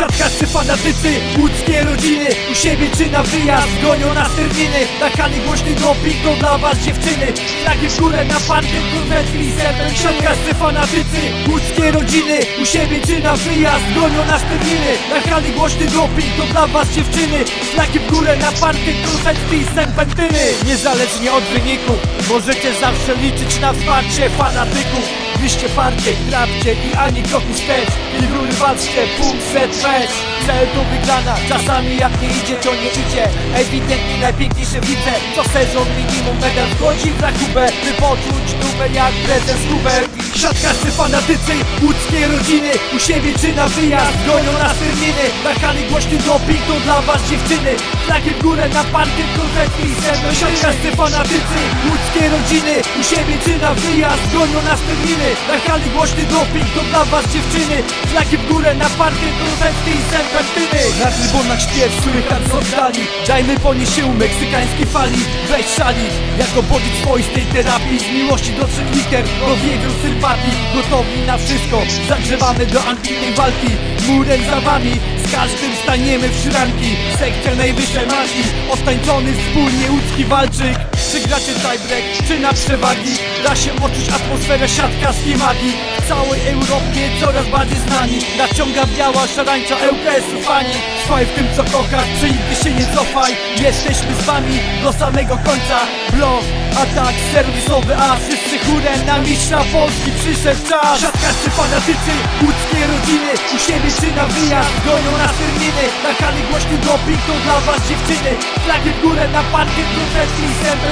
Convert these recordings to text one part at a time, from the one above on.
Siatkarscy fanatycy, łódzkie rodziny. U siebie czy na wyjazd, gonią nas terminy. Na hali głośny doping, to dla was dziewczyny. Flagi w górę na parkiet, konfetti i serpent Siatkarscy fanatycy, łódzkie rodziny. U siebie czy na wyjazd, gonią nas terminy. Na hali głośny doping, to dla was dziewczyny. Flagi w górę na parkiet, konfetti i serpentyny Niezależnie od wyniku, możecie zawsze liczyć na wsparcie fanatyków Wyście parcie, trapcie i ani kroku wstecz. I rury walczcie, punkt, set, mecz. Cel to wygrana, czasami jak nie idzie to nie idzie Ewidentnie najpiękniejsze widzę Co sezon minimum medal wchodzi w rachubę. By poczuć dumę jak prezes Hubert. Siatkarscy fanatycy, łódzkie rodziny. U siebie czy na wyjazd, gonią nas terminy. Na hali głośny doping to dla was dziewczyny. Flagi w górę na parkiet, konfetti i srebrne Siatkarscy fanatycy, łódzkie rodziny. U siebie czy na wyjazd, gonią nas terminy Na hali głośny doping to dla was dziewczyny. Flagi w górę na parkiet, konfetti i serpentyny Na trybunach śpiew słychać z oddali Dajmy ponieść się meksykańskiej fali. Weź szali, jako bodzic swoistej terapii. Z miłości do trzech liter, do wiedzy sympatii Gotowi na wszystko, zagrzewamy do ambitnej walki. Murem za wami, z każdym staniemy w szranki. Sekcja najwyższej marki, otańczony wspólnie łódzki walczyk czy gracie tiebreak, czy na przewagi? Da się poczuć atmosferę siatkarskiej magii W całej Europie coraz bardziej znani. Naciąga biała szarańcza ŁKS-u fani. Trwaj w tym co kochasz, że nigdy się nie cofaj. Jesteśmy z wami do samego końca. Blok, atak serwisowy, a wszyscy chórem na mistrza Polski przyszedł czas. Siatkarscy fanatycy, łódzkie rodziny. U siebie czy na wyjazd, gonią nas terminy. Na hali głośny doping to dla was dziewczyny. Flagi w górę na parkiet,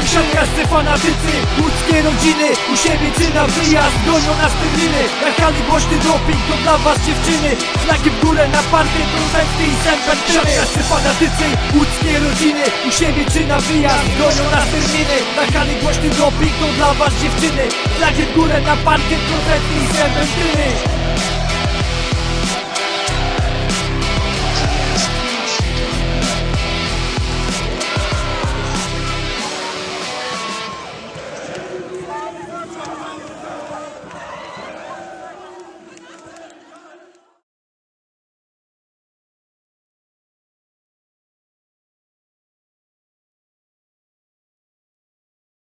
serpent Siatkarscy fanatycy, łódzkie rodziny U siebie czy na wyjazd, gonią nas Na hali głośny doping to dla was dziewczyny. Flagi w górę na parkiet, konfetti i serpentyny Siatkarscy fanatycy, łódzkie rodziny U siebie czy na wyjazd, gonią nas Na hali głośny doping to dla was dziewczyny. Flagi w górę na parkiet, konfetti i serpentyny